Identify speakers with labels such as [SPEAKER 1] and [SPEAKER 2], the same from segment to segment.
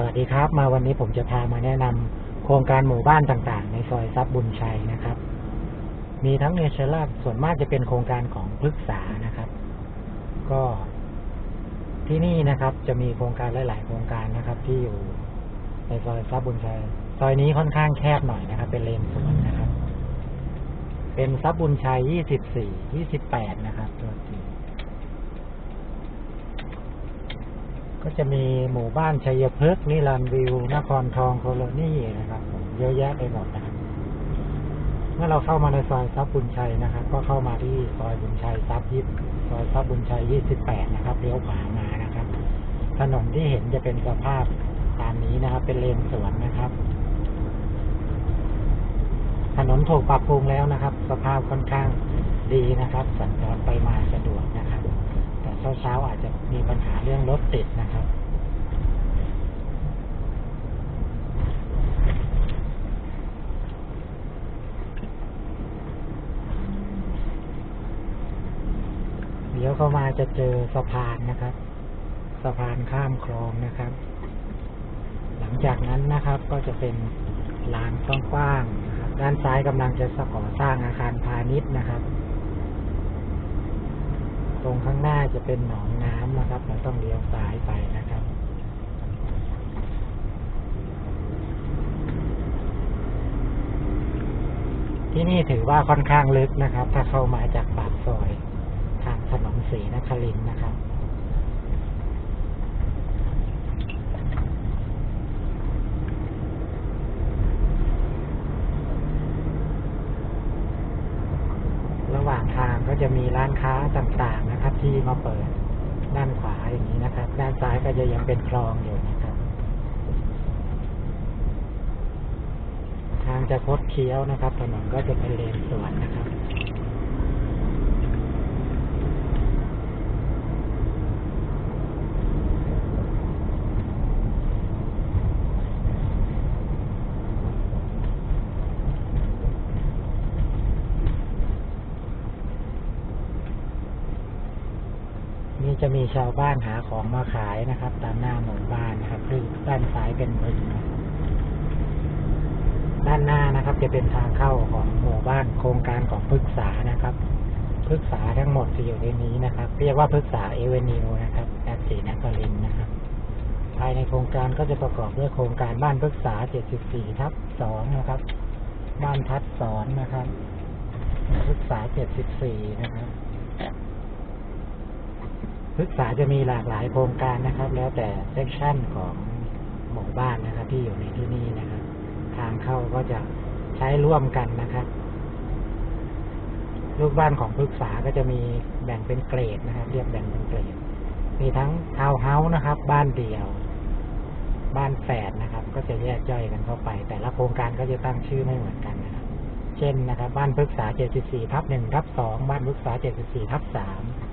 [SPEAKER 1] สวัสดีครับมาวันนี้ผมจะพามาแนะนำโครงการหมู่บ้านต่างๆ ในซอยทรัพย์บุญชัยนะครับ มีทั้งเนเชอร์ส่วนมากจะเป็นโครงการของพฤกษานะครับ ก็ที่นี่นะครับ จะมีโครงการหลาย ๆ โครงการนะครับ ที่อยู่ในซอยทรัพย์บุญชัย ซอยนี้ค่อนข้างแคบหน่อยนะครับ เป็นเลนสวนนะครับ เป็นทรัพย์บุญชัย 24 28 นะครับตัวจริง ก็จะมีหมู่บ้านชัยพฤกษ์นิรันดร์วิว นครทองโคโลนี่นะครับ เยอะแยะไปหมดนะครับ เมื่อเราเข้ามาในซอยทรัพย์บุญชัยนะครับ ก็เข้ามาที่ซอยบุญชัยทรัพย์ยิบซอยทรัพย์บุญชัย28นะครับเลี้ยวขวามานะครับ ถนนที่เห็นจะเป็นสภาพตามนี้นะครับ เป็นเลนสวนนะครับถนนถูกปรับปรุงแล้วนะครับ สภาพค่อนข้างดีนะครับ สัญจรไปมาสะดวกนะครับ เช้าๆอาจจะมีปัญหาเรื่องรถติดนะครับเดี๋ยวเข้ามาจะเจอสะพานนะครับ สะพานข้ามคลองนะครับ หลังจากนั้นนะครับก็จะเป็นลานกว้างๆนะครับ ด้านซ้ายกำลังจะก่อสร้างอาคารพาณิชย์นะครับ ตรงข้างหน้าจะเป็นหนองน้ำนะครับ เราต้องเลี้ยวซ้ายไปนะครับที่นี่ถือว่าค่อนข้างลึกนะครับ ถ้าเข้ามาจากปากซอย ทางถนนสีนครินนะครับ ระหว่างทางก็ จะมีร้านค้าต่างๆนะครับ ที่มาเปิดด้านขวาอย่างนี้นะครับ ด้านซ้ายก็จะยังเป็นคลองอยู่นะครับ ทางจะคดเคี้ยวนะครับ ถนนก็จะเป็นเลนสวนนะครับ นี่จะมีชาวบ้านหาของมาขายนะครับ ตามหน้าหมู่บ้านนะครับคือด้านซ้ายเป็นบึงด้านหน้านะครับ จะเป็นทางเข้าของหมู่บ้านโครงการของพฤกษานะครับพฤกษาทั้งหมดจะอยู่ในนี้นะครับ เรียกว่าพฤกษาเอเวนิวนะครับแอดสีนครินนะครับ ภายในโครงการก็จะประกอบด้วยโครงการบ้านพฤกษา 74 ทับ 2 นะครับ บ้านทัดสอนนะครับพฤกษา 74 นะครับ พฤกษาจะมีหลากหลายโครงการนะครับ แล้วแต่เซกชันของหมู่บ้านนะครับ ที่อยู่ในที่นี่นะครับ ทางเข้าก็จะใช้ร่วมกันนะครับ ลูกบ้านของพฤกษาก็จะมีแบ่งเป็นเกรดนะครับ เรียกแบ่งเป็นเกรด มีทั้งทาวน์เฮาส์นะครับ บ้านเดี่ยว บ้านแฝดนะครับ ก็จะแยกย่อยกันเข้าไป แต่ละโครงการก็จะตั้งชื่อไม่เหมือนกันนะครับ เช่นนะครับ บ้านพฤกษา 74ทับ1ทับ2บ้านพฤกษา 74ทับ3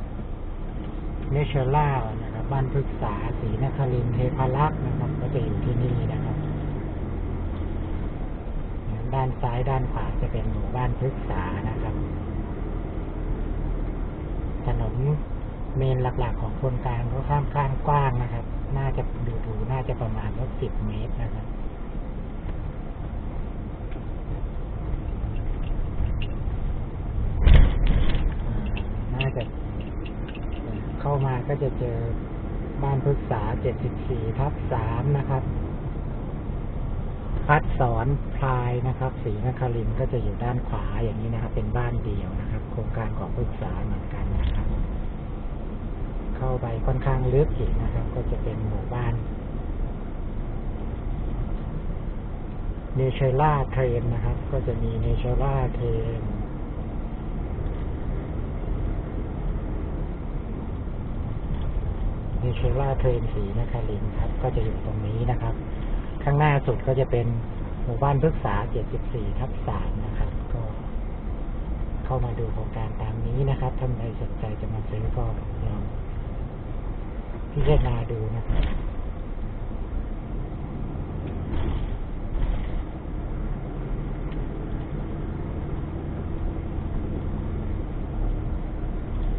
[SPEAKER 1] เนเชอร่านะครับบ้านพฤกษาศรีนครินเทพารักษ์นะครับ ก็จะอยู่ที่นี่นะครับด้านซ้ายด้านขวาจะเป็นหมู่บ้านพฤกษานะครับ ถนนเมนหลักๆของโครงการก็ข้ามข้างกว้างนะครับ น่าจะดูดูน่าจะประมาณสักสิบเมตรนะครับ น่าจะ เข้ามา ก็จะเจอบ้านพฤกษา74ทับ3นะครับพัดสอนพลายนะครับศรีนครินก็จะอยู่ด้านขวาอย่างนี้นะครับ เป็นบ้านเดียวนะครับ โครงการของพฤกษาเหมือนกันนะครับ เข้าไปค่อนข้างลึกอีกนะครับ ก็จะเป็นหมู่บ้านเนเชล่าเทรนนะครับ ก็จะมีเนเชล่าเทรน เชล่าเทรนสีนครินครับ ก็จะอยู่ตรงนี้นะครับ ข้างหน้าสุดก็จะเป็นหมู่บ้านพฤกษา 74 ทับ 3 นะครับ ก็เข้ามาดูโครงการตามนี้นะครับท่านใดสนใจจะมาซื้อก็ลองพิจารณาดูนะครับ